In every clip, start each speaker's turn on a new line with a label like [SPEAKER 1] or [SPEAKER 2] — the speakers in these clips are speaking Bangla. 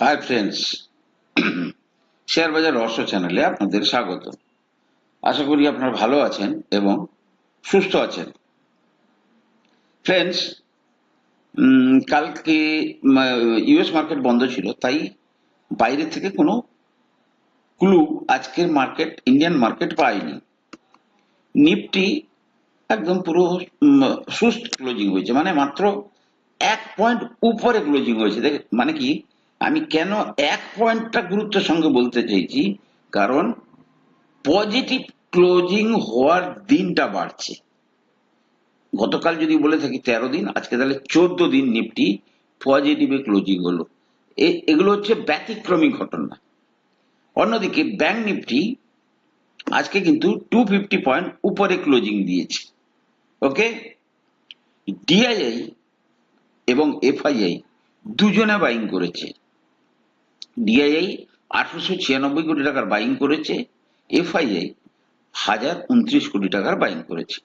[SPEAKER 1] হাই ফ্রেন্ডস শেয়ার বাজার রহস্য চ্যানেলে আপনাদের স্বাগত আশা করি আপনারা ভালো আছেন এবং সুস্থ আছেন ফ্রেন্ডস কালকে ইউএস মার্কেট বন্ধ ছিল তাই বাইরে থেকে কোনো ক্লু আজকের মার্কেট ইন্ডিয়ান মার্কেট পায়নি নিফটি একদম পুরো সুস্থ ক্লোজিং হয়েছে মানে মাত্র এক পয়েন্ট উপরে ক্লোজিং হয়েছে মানে কি আমি কেন এক পয়েন্টটা গুরুত্বের সঙ্গে বলতে চাইছি কারণ পজিটিভ ক্লোজিং হওয়ার দিনটা বাড়ছে গতকাল যদি বলে থাকি তেরো দিন আজকে তাহলে চোদ্দ দিন নিফটি পজিটিভে ক্লোজিং হলো এগুলো হচ্ছে ব্যতিক্রমী ঘটনা অন্যদিকে ব্যাংক নিফটি আজকে কিন্তু টু ফিফটি পয়েন্ট উপরে ক্লোজিং দিয়েছে ওকে ডিআইআই এবং এফআইআই দুজনে বাইং করেছে ডিআইআই আঠারোশো ছিয়ানব্বই কোটি টাকার বাইং করেছে এফআইআই হাজার উনত্রিশ কোটি টাকার বাইং করেছে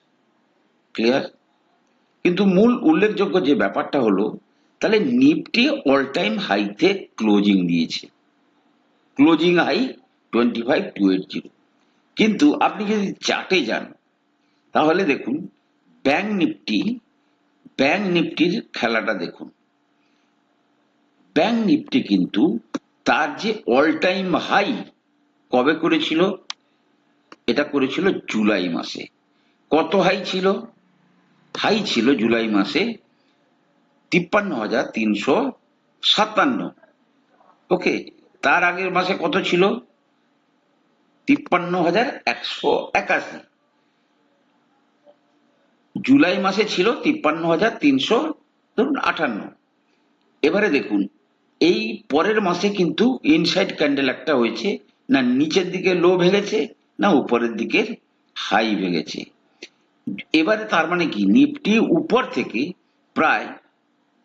[SPEAKER 1] ক্লিয়ার কিন্তু মূল উল্লেখযোগ্য যে ব্যাপারটা হলো তাহলে নিফটি অল টাইম হাইতে ক্লোজিং দিয়েছে closing high twenty five two eight zero কিন্তু আপনি যদি চার্টে যান তাহলে দেখুন ব্যাংক নিফটি ব্যাংক নিফটির খেলাটা দেখুন ব্যাংক নিফটি কিন্তু তার যে অল টাইম হাই কবে করেছিল এটা করেছিল জুলাই মাসে কত হাই ছিল হাই ছিল জুলাই মাসে তিপ্পান্ন হাজার তিনশো সাতান্ন ওকে তার আগের মাসে কত ছিল তিপ্পান্ন হাজার একশো একাশি জুলাই মাসে ছিল তিপ্পান্ন হাজার তিনশো ধরুন আটান্ন এবারে দেখুন এই পরের মাসে কিন্তু ইনসাইড ক্যান্ডেল একটা হয়েছে না নিচের দিকে লো ভেঙেছে না উপরের দিকের হাই ভেঙেছে এবারে তার মানে কি নিফটি উপর থেকে প্রায়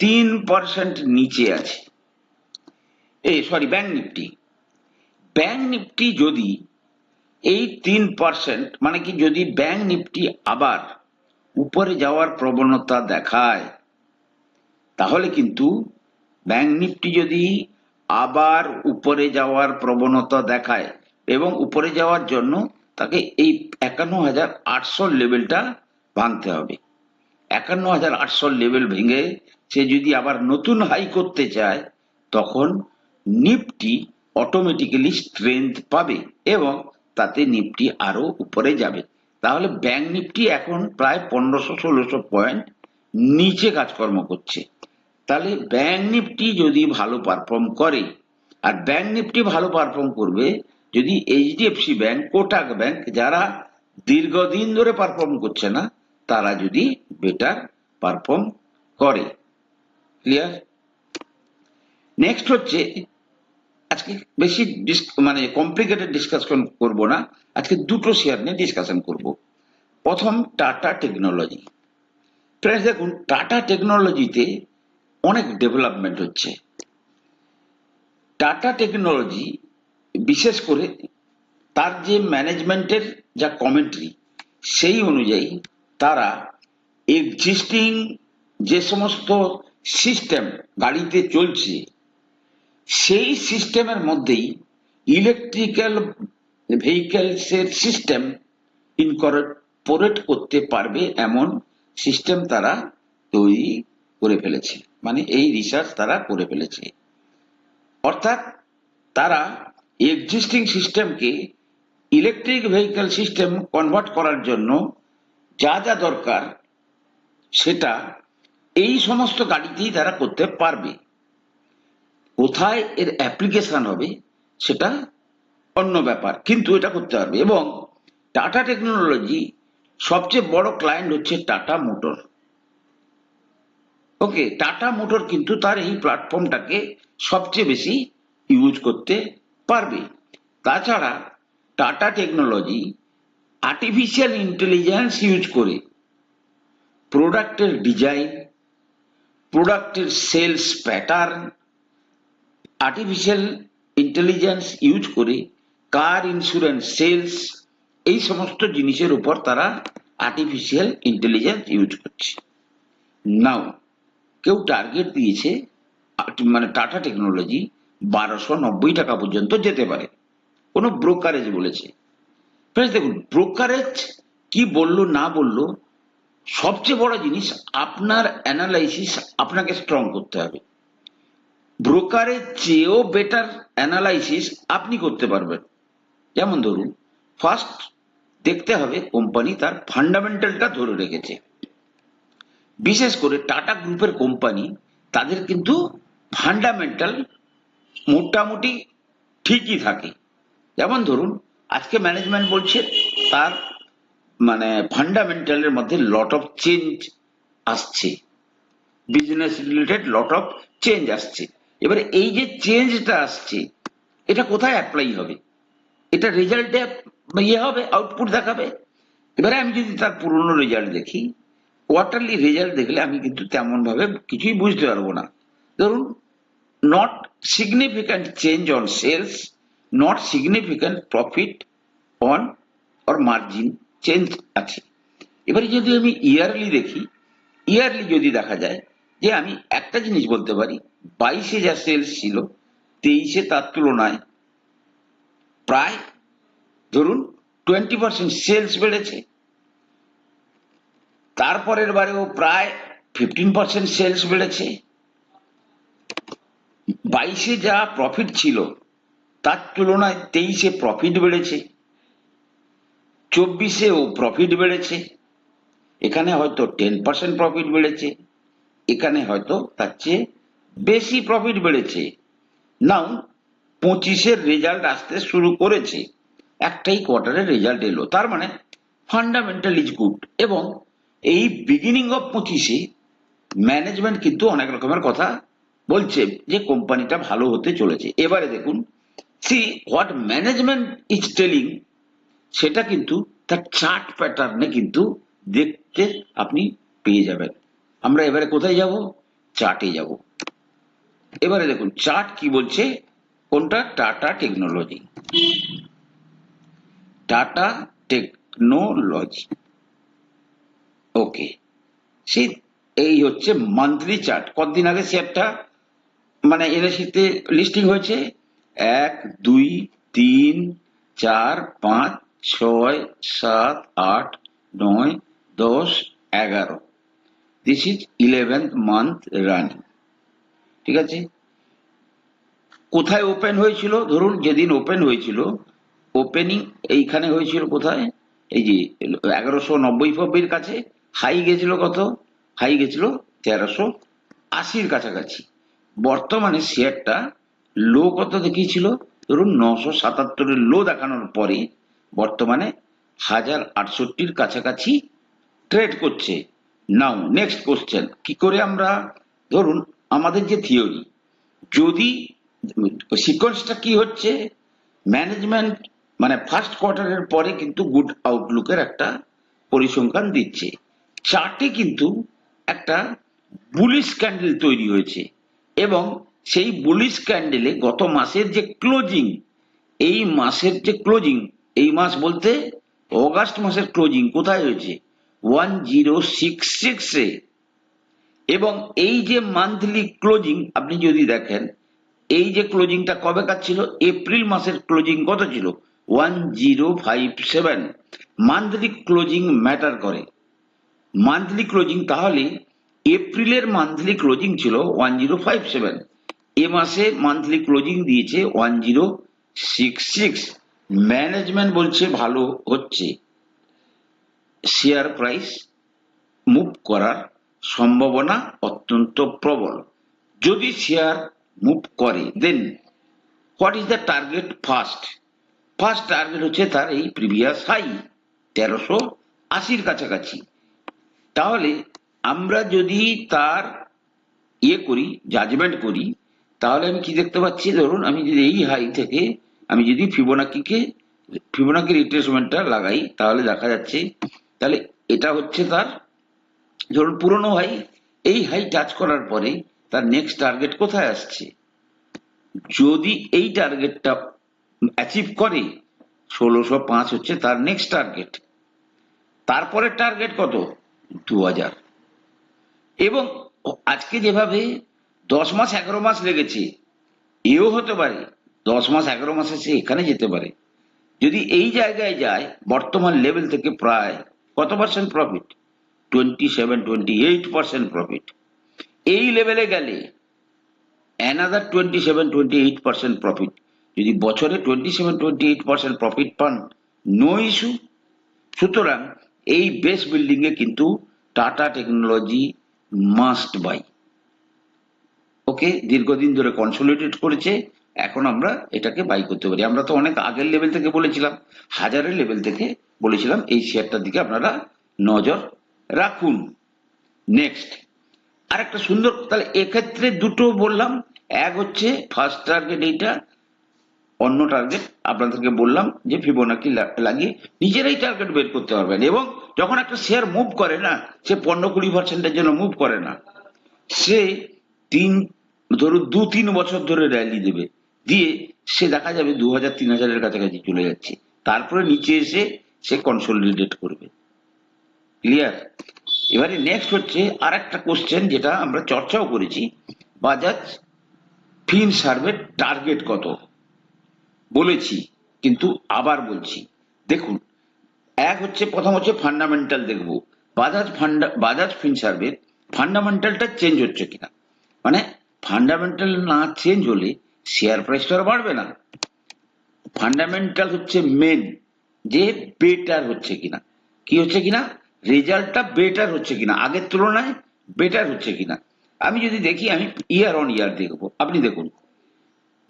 [SPEAKER 1] তিন পার্সেন্ট নিচে আছে এই sorry bank Nifty bank Nifty যদি এই তিন পার্সেন্ট মানে কি যদি ব্যাংক নিফটি আবার উপরে যাওয়ার প্রবণতা দেখায় তাহলে কিন্তু ব্যাংক নিফটি যদি আবার উপরে যাওয়ার প্রবণতা দেখায় এবং উপরে যাওয়ার জন্য তাকে এই একান্ন হাজার আটশোর লেভেলটা ভাঙতে হবে একান্ন হাজার আটশোর লেভেল ভেঙে সে যদি আবার নতুন হাই করতে চায় তখন নিফটি অটোমেটিক্যালি স্ট্রেংথ পাবে এবং তাতে নিফটি আরও উপরে যাবে তাহলে ব্যাংক নিফটি এখন প্রায় পনেরোশো ষোলোশো পয়েন্ট নিচে কাজকর্ম করছে তাহলে ব্যাংক নিফটি যদি ভালো পারফর্ম করে আর ব্যাংক নিফটি ভালো পারফর্ম করবে যদি এইচডিএফসি ব্যাংক কোটাক ব্যাংক যারা দীর্ঘদিন ধরে পারফর্ম করছে না তারা যদি বেটার পারফর্ম করে ক্লিয়ার নেক্সট হচ্ছে আজকে বেশি মানে কমপ্লিকেটেড ডিসকাশন করব না আজকে দুটো শেয়ার নিয়ে ডিসকাশন করব প্রথম টাটা টেকনোলজি ফ্রেন্ডস দেখুন টাটা টেকনোলজিতে অনেক ডেভেলপমেন্ট হচ্ছে টাটা টেকনোলজি বিশেষ করে তার যে ম্যানেজমেন্টের যা কমেন্ট্রি সেই অনুযায়ী তারা এক্সিস্টিং যে সমস্ত সিস্টেম গাড়িতে চলছে সেই সিস্টেমের মধ্যেই ইলেকট্রিক্যাল ভেহিকেলসের সিস্টেম ইনকর্পোরেট করতে পারবে এমন সিস্টেম তারা তৈরি করে ফেলেছে মানে এই রিসার্চ তারা করে ফেলেছে অর্থাৎ তারা এক্সিস্টিং সিস্টেমকে ইলেকট্রিক ভেহিকেল সিস্টেম কনভার্ট করার জন্য যা যা দরকার সেটা এই সমস্ত গাড়িতেই তারা করতে পারবে কোথায় এর অ্যাপ্লিকেশন হবে সেটা অন্য ব্যাপার কিন্তু এটা করতে পারবে এবং টাটা টেকনোলজি সবচেয়ে বড় ক্লায়েন্ট হচ্ছে Tata motor okay Tata motor কিন্তু তার এই প্ল্যাটফর্মটাকে সবচেয়ে বেশি ইউজ করতে পারবে তাছাড়া Tata technology artificial intelligence use করে প্রোডাক্টের ডিজাইন প্রোডাক্টের sales pattern artificial intelligence use করে কার ইন্স্যুরেন্স সেলস এই সমস্ত জিনিসের উপর তারা আর্টিফিশিয়াল ইন্টেলিজেন্স ইউজ করছে নাও কেউ টার্গেট দিয়েছে মানে টাটা টেকনোলজি বারোশো নব্বই টাকা পর্যন্ত যেতে পারে কোনো ব্রোকারেজ বলেছে দেখুন ব্রোকারেজ কি বলল না বলল সবচেয়ে বড় জিনিস আপনার অ্যানালাইসিস আপনাকে স্ট্রং করতে হবে ব্রোকারের চেয়েও বেটার অ্যানালাইসিস আপনি করতে পারবেন যেমন ধরুন ফার্স্ট দেখতে হবে কোম্পানি তার ফান্ডামেন্টালটা ধরে রেখেছে বিশেষ করে টাটা গ্রুপের কোম্পানি তাদের কিন্তু ফান্ডামেন্টাল মোটামুটি ঠিকই থাকে যেমন ধরুন আজকে ম্যানেজমেন্ট বলছে তার মানে ফান্ডামেন্টালের মধ্যে লট অফ চেঞ্জ আসছে business related lot of change আসছে এবার এই যে চেঞ্জটা আসছে এটা কোথায় অ্যাপ্লাই হবে এটা রেজাল্টে ইয়ে হবে আউটপুট দেখাবে এবারে আমি যদি তার পুরনো রেজাল্ট দেখি কোয়ার্টারলি রেজাল্ট দেখলে আমি কিন্তু তেমনভাবে কিছুই বুঝতে পারবো না ধরুন not significant change on sales not significant profit on or margin change আছে এবারে যদি আমি ইয়ারলি দেখি ইয়ারলি যদি দেখা যায় যে আমি একটা জিনিস বলতে পারি বাইশে যা সেলস ছিল তেইশে তার তুলনায় প্রায় ধরুন টোয়েন্টি পার্সেন্ট সেলস বেড়েছে তারপরের বারেও প্রায় ফিফটিন পার্সেন্ট সেলস বেড়েছে বাইশে যা প্রফিট ছিল তার তুলনায় তেইশে প্রফিট বেড়েছে চব্বিশেও প্রফিট বেড়েছে এখানে হয়তো টেন পার্সেন্ট প্রফিট বেড়েছে এখানে হয়তো তার চেয়ে বেশি প্রফিট বেড়েছে নাও পঁচিশের রেজাল্ট আসতে শুরু করেছে একটাই কোয়ার্টারের রেজাল্ট এলো তার মানে ফান্ডামেন্টাল ইজ গুড এবং এই বিগিনিং অফ পঁচিশে ম্যানেজমেন্ট কিন্তু অনেক রকমের কথা বলছে যে কোম্পানিটা ভালো হতে চলেছে এবারে দেখুন see what management is telling সেটা কিন্তু তার চার্ট প্যাটার্নে কিন্তু দেখতে আপনি পেয়ে যাবেন আমরা এবারে কোথায় যাব চার্টে যাব এবারে দেখুন চার্ট কি বলছে কোনটা Tata technology Tata technology okay সে এই হচ্ছে মান্থলি চার্ট কতদিন আগে শেয়ারটা মানে এনএসিতে লিস্টিং হয়েছে এক দুই তিন চার পাঁচ ছয় সাত আট নয় দশ এগারো this is eleventh month running ঠিক আছে কোথায় ওপেন হয়েছিল ধরুন যেদিন ওপেন হয়েছিল ওপেনিং এইখানে হয়েছিল কোথায় এই যে এগারোশো নব্বই ফব্বির কাছে হাই গেছিল কত হাই গেছিল তেরোশো আশির কাছাকাছি বর্তমানে শেয়ারটা লো কত দেখিয়েছিল ধরুন নশো সাতাত্তরের লো দেখানোর পরে বর্তমানে হাজার আটষট্টির কাছাকাছি ট্রেড করছে নাও নেক্সট কোশ্চেন কি করে আমরা ধরুন আমাদের যে থিওরি যদি সিকোয়েন্সটা কি হচ্ছে ম্যানেজমেন্ট মানে ফার্স্ট কোয়ার্টারের পরে কিন্তু গুড আউটলুকের একটা পরিসংখ্যান দিচ্ছে চার্টে কিন্তু একটা বুলিশ ক্যান্ডেল তৈরি হয়েছে এবং সেই বুলিশ ক্যান্ডেলে গত মাসের যে ক্লোজিং এই মাসের যে ক্লোজিং এই মাস বলতে অগাস্ট মাসের ক্লোজিং কোথায় হয়েছে ওয়ান জিরো সিক্স সিক্সে এবং এই যে মান্থলি ক্লোজিং আপনি যদি দেখেন এই যে ক্লোজিংটা কবে কাজ ছিল এপ্রিল মাসের ক্লোজিং কত ছিল one zero five seven monthly closing matter করে মান্থলি ক্লোজিং তাহলে এপ্রিলের মান্থলি ক্লোজিং ছিল ওয়ান জিরো ফাইভ সেভেন এ মাসে মান্থলি ক্লোজিং দিয়েছে one zero six six management বলছে ভালো হচ্ছে শেয়ার প্রাইস মুভ করার সম্ভাবনা অত্যন্ত প্রবল যদি শেয়ার মুভ করে then what is the target first first target হচ্ছে তার এই প্রিভিয়াস হাই তেরোশো আশির কাছাকাছি তাহলে আমরা যদি তার ইয়ে করি জাজমেন্ট করি তাহলে আমি কি দেখতে পাচ্ছি ধরুন আমি যদি এই হাই থেকে আমি যদি ফিবোনাকিকে ফিবোনাকি রিট্রেসমেন্টটা লাগাই তাহলে দেখা যাচ্ছে তাহলে এটা হচ্ছে তার ধরুন পুরনো হাই এই হাই টাচ করার পরে তার নেক্সট টার্গেট কোথায় আসছে যদি এই টার্গেটটা অ্যাচিভ করে ষোলোশো পাঁচ হচ্ছে তার নেক্সট টার্গেট তারপরের টার্গেট কত দু হাজার এবং আজকে যেভাবে দশ মাস এগারো মাস লেগেছে এও হতে পারে দশ মাস এগারো মাসে সে এখানে যেতে পারে যদি এই জায়গায় যায় বর্তমান লেভেল থেকে প্রায় কত percent profit twenty seven twenty eight percent profit এই লেভেলে গেলে another twenty seven twenty eight percent profit যদি বছরে twenty seven twenty eight percent profit পান নো ইস্যু সুতরাং এই বেস এ কিন্তু Tata technology must buy okay দীর্ঘদিন ধরে কনসোলিডেট করেছে এখন আমরা এটাকে বাই করতে পারি আমরা তো অনেক আগের লেভেল থেকে বলেছিলাম হাজারের লেভেল থেকে বলেছিলাম এই শেয়ারটার দিকে আপনারা নজর রাখুন নেক্সট আরেকটা সুন্দর তাহলে এক্ষেত্রে দুটো বললাম এক হচ্ছে ফার্স্ট টার্গেট এইটা অন্য টার্গেট আপনাদেরকে বললাম যে ফিবোনাকি লাগিয়ে নিজেরাই টার্গেট বের করতে পারবেন এবং যখন একটা শেয়ার মুভ করে না সে পনেরো কুড়ি পার্সেন্টের জন্য মুভ করে না সে তিন ধরুন দু তিন বছর ধরে র্যালি দেবে দিয়ে সে দেখা যাবে দু হাজার তিন হাজারের কাছাকাছি চলে যাচ্ছে তারপরে নিচে এসে সে কনসলিডেট করবে ক্লিয়ার এবারে নেক্সট হচ্ছে আর একটা কোশ্চেন যেটা আমরা চর্চাও করেছি বাজাজ ফিন সার্ভে টার্গেট কত বলেছি কিন্তু আবার বলছি দেখুন এক হচ্ছে প্রথম হচ্ছে ফান্ডামেন্টাল দেখব বাজাজ ফান্ডা বাজাজ ফিনসার্ভের ফান্ডামেন্টালটা চেঞ্জ হচ্ছে কিনা মানে ফান্ডামেন্টাল না চেঞ্জ হলে শেয়ার প্রাইসটা আর বাড়বে না ফান্ডামেন্টাল হচ্ছে মেন যে বেটার হচ্ছে কিনা কি হচ্ছে কিনা রেজাল্টটা বেটার হচ্ছে কিনা আগের তুলনায় বেটার হচ্ছে কিনা আমি যদি দেখি আমি ইয়ার অন ইয়ার দেখব আপনি দেখুন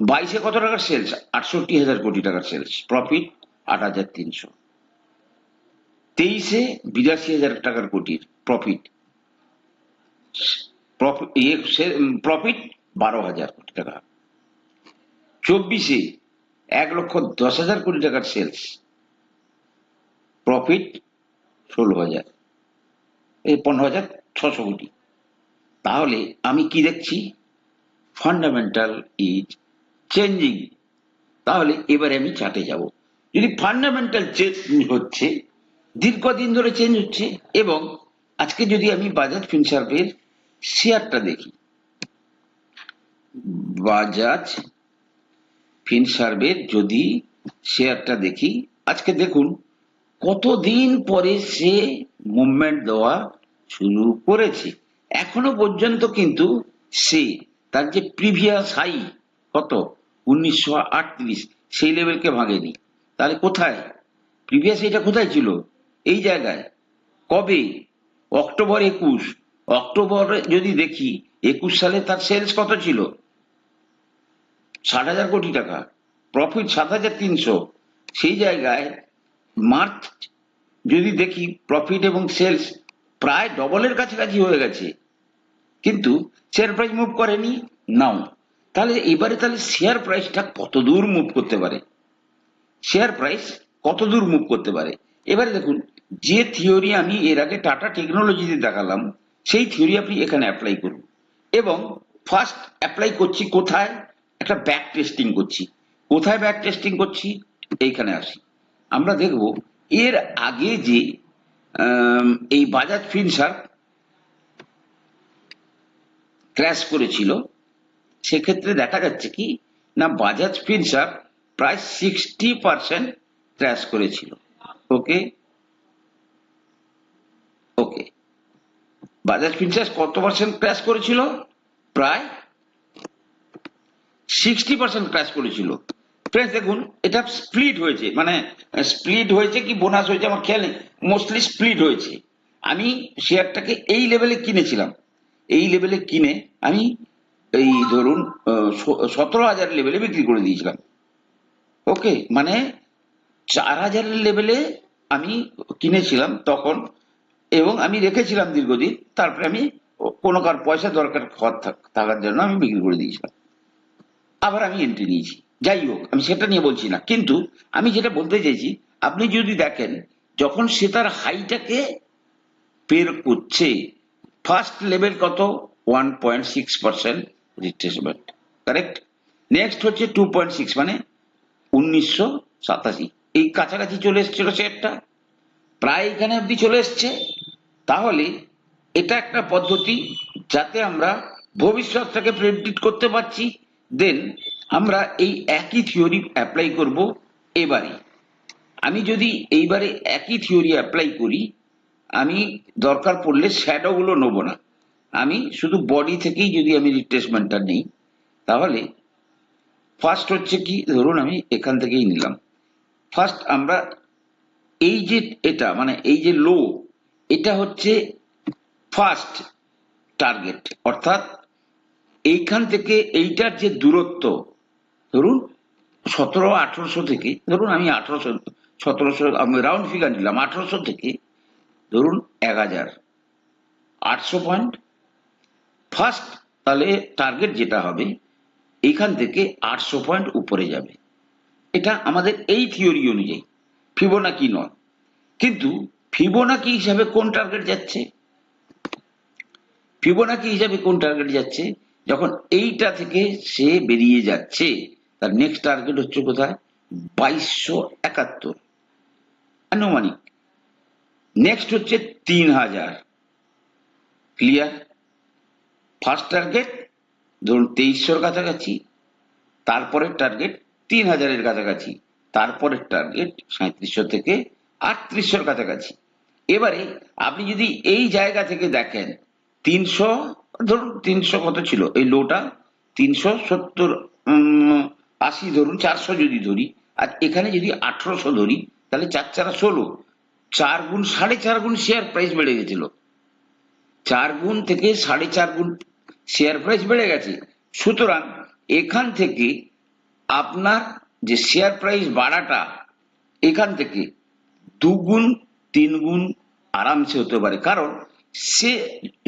[SPEAKER 1] বাইশে কত টাকার সেলস আটষট্টি হাজার কোটি টাকার সেলস প্রফিট আট হাজার তিনশো তেইশে বিরাশি হাজার টাকার কোটির প্রফিট প্রফিট ইয়ে, বারো হাজার কোটি টাকা চব্বিশে এক লক্ষ দশ হাজার কোটি টাকার সেলস প্রফিট ষোলো হাজার এই পনেরো হাজার ছশো কোটি তাহলে আমি কি দেখছি ফান্ডামেন্টাল ইজ চেঞ্জিং তাহলে এবারে আমি চাটে যাব যদি ফান্ডামেন্টাল চেঞ্জ হচ্ছে দীর্ঘদিন ধরে চেঞ্জ হচ্ছে এবং আজকে যদি আমি বাজাজ ফিনসার্ভের শেয়ারটা দেখি বাজাজ ফিনসার্ভের যদি শেয়ারটা দেখি আজকে দেখুন কতদিন পরে সে মুভমেন্ট দেওয়া শুরু করেছে এখনো পর্যন্ত কিন্তু সে তার যে প্রিভিয়াস হাই কত উনিশশো সেই লেভেলকে ভাঙেনি তাহলে কোথায় প্রিভিয়াস এটা কোথায় ছিল এই জায়গায় কবে অক্টোবর একুশ অক্টোবর যদি দেখি একুশ সালে তার সেলস কত ছিল ষাট হাজার কোটি টাকা প্রফিট সাত হাজার তিনশো সেই জায়গায় মার্চ যদি দেখি প্রফিট এবং সেলস প্রায় ডবলের কাছাকাছি হয়ে গেছে কিন্তু শেয়ার প্রাইস মুভ করেনি নাও তাহলে এবারে তাহলে শেয়ার প্রাইসটা কত দূর মুভ করতে পারে শেয়ার প্রাইস কত দূর মুভ করতে পারে এবারে দেখুন যে থিওরি আমি এর আগে টাটা টেকনোলজিতে দেখালাম সেই থিওরি আপনি এখানে অ্যাপ্লাই করুন এবং ফার্স্ট অ্যাপ্লাই করছি কোথায় একটা ব্যাক টেস্টিং করছি কোথায় ব্যাক টেস্টিং করছি এইখানে আসি আমরা দেখব এর আগে যে এই বাজাজ ফিনসার ক্র্যাশ করেছিল সেক্ষেত্রে দেখা যাচ্ছে কি না বাজাজ ফিনসার প্রায় সিক্সটি পার্সেন্ট ক্র্যাশ করেছিল ওকে ওকে বাজাজ ফিনসার কত পার্সেন্ট ক্র্যাশ করেছিল প্রায় সিক্সটি পার্সেন্ট ক্র্যাশ করেছিল ফ্রেন্ডস দেখুন এটা স্প্লিট হয়েছে মানে স্প্লিট হয়েছে কি বোনাস হয়েছে আমার খেয়াল নেই মোস্টলি স্প্লিট হয়েছে আমি শেয়ারটাকে এই লেভেলে কিনেছিলাম এই লেভেলে কিনে আমি এই ধরুন সতেরো হাজার লেভেলে বিক্রি করে দিয়েছিলাম ওকে মানে চার হাজারের লেভেলে আমি কিনেছিলাম তখন এবং আমি রেখেছিলাম দীর্ঘদিন তারপরে আমি কোনো কার পয়সা দরকার থাকার জন্য আমি বিক্রি করে দিয়েছিলাম আবার আমি এন্ট্রি নিয়েছি যাই হোক আমি সেটা নিয়ে বলছি না কিন্তু আমি যেটা বলতে চাইছি আপনি যদি দেখেন যখন সে তার হাইটাকে বের করছে ফার্স্ট লেভেল কত one point six percent retracement correct next হচ্ছে টু পয়েন্ট সিক্স মানে উনিশশো সাতাশি এই কাছাকাছি চলে এসেছিল শেয়ারটা প্রায় এখানে অবধি চলে এসছে তাহলে এটা একটা পদ্ধতি যাতে আমরা ভবিষ্যৎটাকে প্রেডিক্ট করতে পারছি দেন আমরা এই একই থিওরি অ্যাপ্লাই করব এবারে আমি যদি এইবারে একই থিওরি অ্যাপ্লাই করি আমি দরকার পড়লে শ্যাডোগুলো নেবো না আমি শুধু বডি থেকেই যদি আমি রিপ্লেসমেন্টটা নিই তাহলে ফার্স্ট হচ্ছে কি ধরুন আমি এখান থেকেই নিলাম ফার্স্ট আমরা এই যে এটা মানে এই যে লো এটা হচ্ছে ফার্স্ট টার্গেট অর্থাৎ এইখান থেকে এইটার যে দূরত্ব ধরুন সতেরো আঠেরোশো থেকে ধরুন আমি আঠেরোশো সতেরোশো আমি রাউন্ড ফিগার নিলাম আঠেরোশো থেকে ধরুন এক হাজার আটশো পয়েন্ট ফার্স্ট তাহলে টার্গেট যেটা হবে এখান থেকে আটশো পয়েন্ট উপরে যাবে এটা আমাদের এই থিওরি অনুযায়ী ফিবোনাকি নয় কিন্তু ফিবোনাকি হিসাবে কোন টার্গেট যাচ্ছে ফিবোনাকি হিসাবে কোন টার্গেট যাচ্ছে যখন এইটা থেকে সে বেরিয়ে যাচ্ছে তার নেক্সট টার্গেট হচ্ছে কোথায় বাইশশো একাত্তর আনুমানিক নেক্সট হচ্ছে তিন হাজার ক্লিয়ার ফার্স্ট টার্গেট ধরুন তেইশশোর কাছাকাছি তারপরের টার্গেট তিন হাজারের কাছাকাছি তারপরের টার্গেট সাঁত্রিশশো থেকে আটত্রিশশোর কাছাকাছি এবারে আপনি যদি এই জায়গা থেকে দেখেন তিনশো ধরুন তিনশো কত ছিল এই লোটা তিনশো সত্তর আশি ধরুন চারশো যদি ধরি আর এখানে যদি আঠেরোশো ধরি তাহলে চার চারা ষোলো চার গুণ সাড়ে চার গুণ শেয়ার প্রাইস বেড়ে গেছিল চার গুণ থেকে সাড়ে চার গুণ শেয়ার প্রাইস বেড়ে গেছে সুতরাং এখান থেকে আপনার যে শেয়ার প্রাইস বাড়াটা এখান থেকে দুগুণ তিন গুণ আরামসে হতে পারে কারণ সে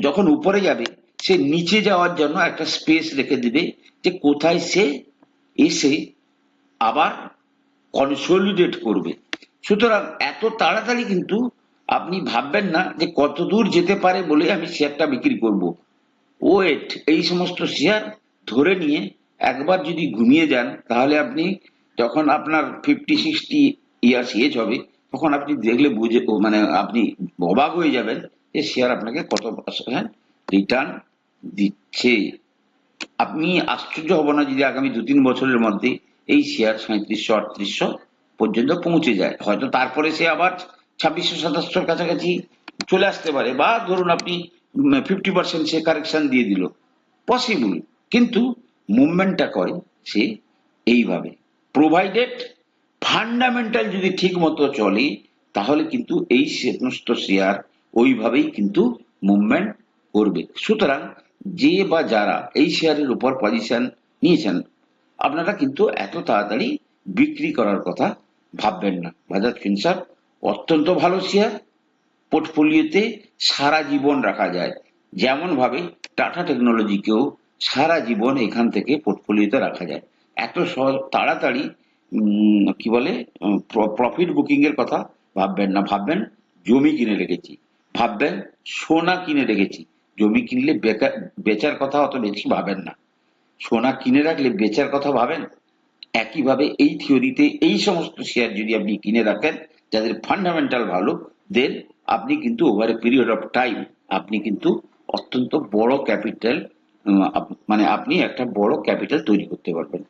[SPEAKER 1] যখন উপরে যাবে সে নিচে যাওয়ার জন্য একটা স্পেস রেখে দিবে যে কোথায় সে এসে আবার কনসলিডেট করবে সুতরাং এত তাড়াতাড়ি কিন্তু আপনি ভাববেন না যে কত দূর যেতে পারে বলে আমি শেয়ারটা বিক্রি করব ওয়েট এই সমস্ত শেয়ার ধরে নিয়ে একবার যদি ঘুমিয়ে যান তাহলে আপনি যখন আপনার ফিফটি সিক্সটি ইয়ার্স এজ হবে তখন আপনি দেখলে বুঝে মানে আপনি অবাক হয়ে যাবেন যে শেয়ার আপনাকে কত পার্সেন্ট হ্যাঁ, রিটার্ন দিচ্ছে আপনি আশ্চর্য হব না যদি আগামী দু তিন বছরের মধ্যে এই শেয়ার সাঁত্রিশশো আটত্রিশশো পর্যন্ত পৌঁছে যায় হয়তো তারপরে সে আবার ছাব্বিশশো সাতাশশোর কাছাকাছি চলে আসতে পারে বা ধরুন আপনি ফিফটি পার্সেন্ট সে কারেকশন দিয়ে দিল পসিবল কিন্তু মুভমেন্টটা করে সে এইভাবে প্রোভাইডেড ফান্ডামেন্টাল যদি ঠিক মতো চলে তাহলে কিন্তু এই সমস্ত শেয়ার ওইভাবেই কিন্তু মুভমেন্ট করবে সুতরাং যে বা যারা এই শেয়ারের উপর পজিশন নিয়েছেন আপনারা কিন্তু এত তাড়াতাড়ি বিক্রি করার কথা ভাববেন না বাজাজ ফিনসার অত্যন্ত ভালো শেয়ার পোর্টফোলিওতে সারা জীবন রাখা যায় যেমনভাবে টাটা টেকনোলজিকেও সারা জীবন এখান থেকে পোর্টফোলিওতে রাখা যায় এত সহজ তাড়াতাড়ি কি বলে প্রফিট বুকিংয়ের কথা ভাববেন না ভাববেন জমি কিনে রেখেছি ভাববেন সোনা কিনে রেখেছি জমি কিনলে বেকার বেচার কথা অত বেশি ভাবেন না সোনা কিনে রাখলে বেচার কথা ভাবেন একইভাবে এই থিওরিতে এই সমস্ত শেয়ার যদি আপনি কিনে রাখেন যাদের ফান্ডামেন্টাল ভালো দেন আপনি কিন্তু over a period of time আপনি কিন্তু অত্যন্ত বড় ক্যাপিটাল মানে আপনি একটা বড় ক্যাপিটাল তৈরি করতে পারবেন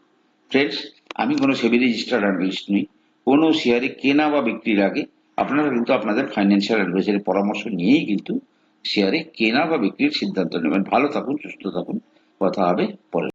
[SPEAKER 1] ফ্রেন্ডস আমি কোনো সেবি রেজিস্টার্ড অ্যাডভাইস নই কোনো শেয়ারে কেনা বা বিক্রির আগে আপনারা কিন্তু আপনাদের ফাইন্যান্সিয়াল অ্যাডভাইসারের পরামর্শ নিয়েই কিন্তু শেয়ারে কেনা বা বিক্রির সিদ্ধান্ত নেবেন ভালো থাকুন সুস্থ থাকুন কথা হবে পরে